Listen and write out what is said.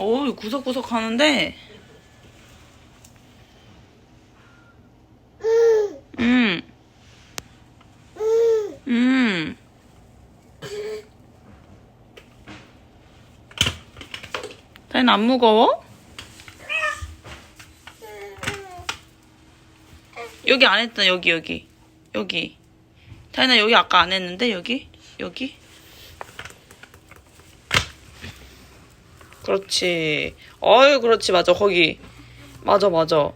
어우, 구석구석 하는데. 음. 음. 다인 안 무거워? 여기 안 했잖아, 여기, 여기. 여기. 다인아, 여기 아까 안 했는데, 여기? 여기? 그렇지. 어유, 그렇지, 맞아, 거기. 맞아, 맞아.